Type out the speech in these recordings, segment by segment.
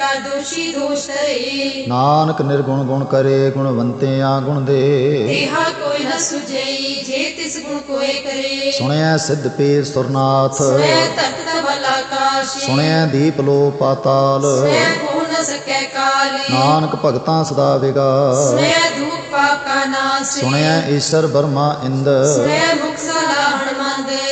ਦੋਸ਼ੀ ਦੋਸ਼ ਤਰੇ ਨਾਨਕ ਨਿਰਗੁਣ ਗੁਣ ਕਰੇ ਗੁਣਵੰਤਿਆਂ ਗੁਣ ਦੇ। ਦੇਹਾ ਕੋਈ ਨ ਸੁਜਈ ਜੇ ਤਿਸ ਗੁਣ ਕੋਏ ਕਰੇ। ਸੁਣਿਆ ਸਿੱਧ ਪੀਰ ਸੁਰਨਾਥ। ਸੁਣਿਆ ਦੀਪ ਲੋ ਪਾਤਾਲ। ਨਾਨਕ ਭਗਤਾਂ ਸਦਾ ਨਾਸ। ਸੁਣਿਆ ਈਸ਼ਰ ਬਰਮਾ ਇੰਦ ਮੰਦ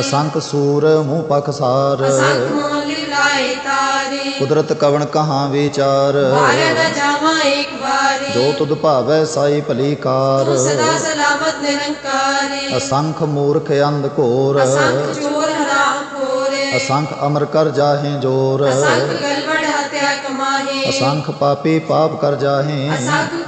ਅਸੰਖ ਸੂਰ ਮੂੰਹ ਪਖਸਾਰ ਅਸੰਖ ਤਾਰੀ। ਕੁਦਰਤ ਕਵਣ ਕਹਾਂ ਵਿਚਾਰ। ਬਾਰੇ ਨ ਜਾਵਾਂ ਇੱਕ ਵਾਰੀ। ਜੋ ਤੁਧ ਭਾਵੈ ਸਾਈ ਭਲੀ ਕਾਰ। ਤੂੰ ਸਦਾ ਸਲਾਮਤ ਨਿਰੰਕਾਰੀ ਅਸੰਖ ਮੂਰਖ ਅੰਧ ਘੋਰ। ਅਸੰਖ ਚੋਰ ਹਰਾਮ ਖੋਰੇ ਅਸੰਖ ਅਮਰ ਕਰ ਜਾਹੇ ਜੋਰ। ਅਸੰਖ ਗਲਵੜ ਹਤਿਆ ਕਮਾਹੇ। ਅਸੰਖ ਪਾਪੀ ਪਾਪ ਕਰ ਜਾਹੇ। ਅਸੰਖ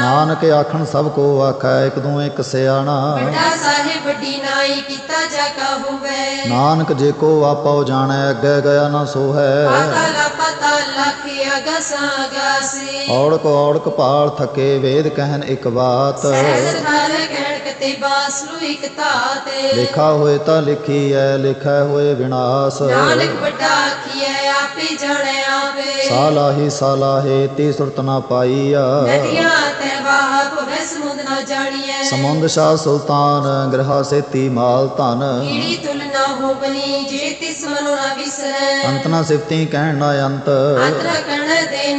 ਨਾਨਕ ਆਖਣ ਸਭ ਕੋ ਆਖੈ ਇਕ ਦੂ ਇਕ ਸਿਆਣਾ। ਵੱਡਾ ਸਾਹਿਬ ਨਾਈ ਕੀਤਾ ਜਾ ਕਾ ਹੋਵੇ। ਨਾਨਕ ਜੇ ਕੋ ਆਪੋ ਜਾਣੈ ਅੱਗੇ ਗਿਆ ਨਾ ਸੋ ਹੈ ਪਾਤਾਲਾ ਪਾਤਾਲਾ ਕੀ ਅਗਸਾ ਅਗਾਸੀ। ਔੜਕ ਔੜਕ ਪਾਲ ਥਕੇ ਵੇਦ ਕਹਿਨ ਇੱਕ ਬਾਤ। ਸਹਿਜ ਨਾਲ ਕਹਿਣ ਕਤੇ ਬਾਸਲੂ ਇਕ ਤਾਤੇ ਲਿਖਾ ਹੋਏ ਤਾਂ ਲਿਖੀ ਐ ਲਿਖੈ ਹੋਏ ਵਿਨਾਸ਼। ਨਾਨਕ ਵੱਡਾ ਆਖੀਐ ਆਪੇ ਜਾਣੈ ਆਵੇ। ਸਾਲਾਹੀ ਸਾਲਾਹੇ ਤੀ ਸੁਰਤ ਨਾ ਪਾਈਆ। ਨਦੀਆਂ ਸਮੁੰਦ ਸ਼ਾਹ ਸੁਲਤਾਨ ਗ੍ਰਹਾ ਸੇਤੀ ਮਾਲ ਧਨ। ਕੀੜੀ ਤੁਲ ਨਾ ਹੋ ਬਨੀ ਜੇ ਤਿਸ ਮਨੁ ਨਾ ਵਿਸਰੈ। ਅੰਤ ਨਾ ਸਿਫਤੀ ਕਹਿਣ ਨਾ ਅੰਤ। ਦੇ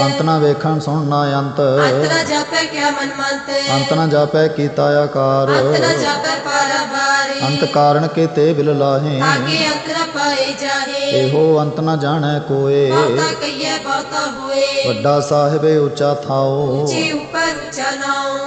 ਅੰਤ ਨਾ ਵੇਖਣ ਸੁਣ ਨਾ ਅੰਤ। ਅੰਤਰ ਜਾਪੈ ਕਿਆ ਮਨ ਮੰਤ। ਅੰਤ ਨਾ ਜਾਪੈ ਕੀਤਾ ਆਕਾਰ। ਅੰਤਰ ਜਾਪੈ ਪਾਰਾ ਬਾਰੇ। ਅੰਤ ਕਾਰਣ ਕੀਤੇ ਬਿਲ ਲਾਹੇ। ਆਗੇ ਪਾਏ ਜਾਹੇ। ਇਹੋ ਅੰਤ ਨਾ ਜਾਣੈ ਕੋਏ। ਬਹੁਤਾ ਕਈਐ ਬਹੁਤਾ ਹੋਏ। ਵੱਡਾ ਸਾਹਿਬ ਉੱਚਾ ਥਾਓ। ਉੱਚੇ ਨਾਉ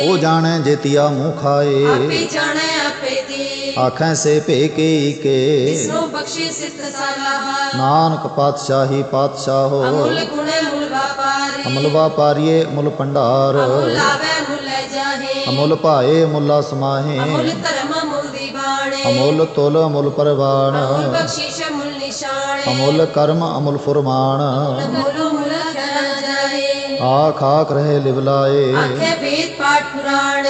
ਉਹ ਜਾਣੈ ਜੇਤੀਆ ਮੂੰਹ ਖਾਏ। ਆਪੇ ਜਾਣੈ ਆਪੇ ਦੀ। ਆਖੈ ਸੇ ਭੇ ਕੀ ਕੇ। ਜਿਸਨੂੰ ਬਖਸ਼ੇ ਸਲਾਹ ਨਾਨਕ ਪਾਤਸ਼ਾਹੀ ਪਾਤਸ਼ਾਹੋ ਅਮੁੱਲ ਗੁਣੇ ਮੁੱਲ ਵਾਪਾਰੇ। ਅਮਲ ਵਾਪਾਰੀਏ ਮੁੱਲ ਭੰਡਾਰ। ਅਮੁੱਲ ਆਵੇ ਮੁੱਲ ਲੈ ਜਾਹੇ। ਅਮੁੱਲ ਭਾਏ ਮੁੱਲਾ ਸਮਾਹੇ ਅਮੁੱਲ ਧਰਮ ਮੁੱਲ ਦੀਵਾਣੇ ਅਮੁੱਲ ਤੁਲ ਅਮੁੱਲ ਪਰਵਾਨ। ਅਮੁੱਲ ਬਖਸ਼ਿਸ਼ ਮੁੱਲ ਨਿਸ਼ਾਨ। ਅਮੁੱਲ ਕਰਮ ਅਮੁੱਲ ਫੁਰਮਾਨ। ਮੂਲੋ ਮੂਲ ਖਣਾ ਜਾਏ। ਆਖ ਆਖ ਰਹੇ ਲਿਵਲਾਏ। ਆਖੇ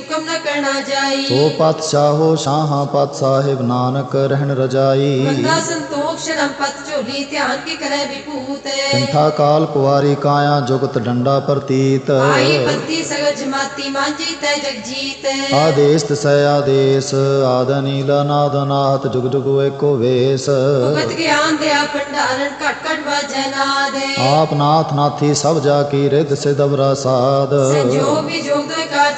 ਹੁਕਮ ਨ ਕਰਨਾ ਜਾਈ। ਸੋ ਪਾਤਸ਼ਾਹੋ ਸ਼ਾਹਾਂ ਪਤ ਸਾਹਿਬ ਨਾਨਕ ਰਹਿਣ ਰਜਾਈ। ਬੰਦਾ ਸੰਤੋਖ ਸ਼ਰਮ ਪਤ ਝੋਲੀ ਧਿਆਨ ਕੀ ਕਰੇ ਵਿਭੂਤ। ਕਿੰਥਾ ਕਾਲ ਕੁਵਾਰੀ ਕਾਇਆ ਜੁਗਤ ਡੰਡਾ ਪ੍ਰਤੀਤ। ਆਈ ਪੰਤੀ ਸਗਲ ਜਮਾਤੀ ਮਾਂਜੀ ਤੈ ਜਗਜੀਤ ਆਦੇਸ ਤਸੈ ਆਦੇਸ ਆਦ ਨੀਲ ਨਾਦ ਨਾਹਤ ਜੁਗ ਜੁਗ ਏਕੋ ਵੇਸ। ਭਗਤ ਗਿਆਨ ਦਿਆ ਭੰਡਾਰਨ ਘਟ ਘਟ ਵਾਜੈ ਨਾਦ। ਆਪ ਨਾਥ ਨਾਥੀ ਸਭ ਜਾ ਕੀ ਰਿਦ ਸਿਦਵਰਾ ਸਾਧ ਸੰਜੋਗ ਦੋਇ ਕਾਰ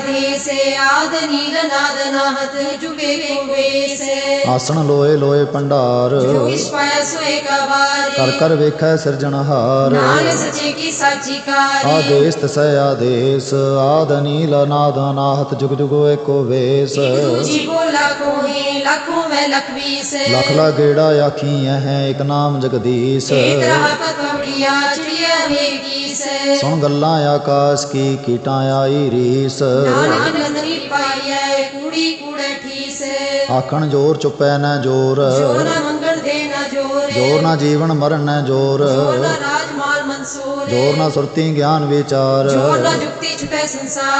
ਆਦੇਸ ਆਦ ਨੀਲ ਨਾਦ ਨਾਹਤ ਜੁਗੇ ਕੋ ਵੇਸ ਆਸਣ ਲੋਏ ਲੋਏ ਭੰਡਾਰ ਪਾਇਆ ਸੋਏ ਕਰ ਕਰ ਵੇਖੈ ਸਿਰਜਣਹਾਰ ਨਾਨਕ ਸੱਚੇ ਕੀ ਸਾਚੀ ਕਾਰੀ। ਆਦੇਸ ਤਸੈ ਆਦੇਸ ਆਦ ਨੀਲ ਨਾਦ ਅਨਾਹਤ ਜੁਗ ਜੁਗ ਏਕੋ ਵੇਸ। ਲੱਖੋਂ ਮੈਂ ਲਖ ਲਾ ਗੇੜਾ ਆਖੀ ਹੈ ਇਕ ਨਾਮ ਜਗਦੀਸ਼। ਏਕ ਰਹਾ ਪਤਵੜੀਆ ਚਿੜੀਆ ਵੇਗੀਸ ਸੁਣ ਗੱਲਾਂ ਆਕਾਸ਼ ਕੀ ਕੀਟਾਂ ਆਈ ਰੀਸ। ਨਾਨਕ ਨੰਦਰੀ ਪਾਈਐ ਕੂੜੀ ਕੂੜੇ ਠੀਸ। ਆਖਣ ਜੋਰ ਚੁੱਪੈ ਨਾ ਜੋਰ। ਦੇ ਜੋਰ। ਜੋਰ ਨਾ ਜੀਵਨ ਮਰਨ ਨਾ ਜੋਰ। ਜੋ ਨਾ ਰਾਜ ਮਾਲ ਮਨਸੂਰ। ਜੋਰ ਨਾ ਸੁਰਤੀ ਗਿਆਨ ਵਿਚਾਰ। ਜੋ ਨਾ ਜੁਗਤੀ ਛੁਟੈ ਸੰਸਾਰ।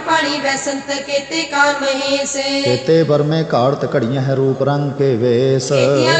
ਬੈਸੰਤ ਕੀਤੇ ਕਾਨ ਮਹੇਸ਼। ਕੇਤੇ ਬਰਮੇ ਘਾੜਤ ਘੜੀਆਂ ਹੈ ਰੂਪ ਰੰਗ ਕੇ ਵੇਸ। ਕੀਤਿਆਂ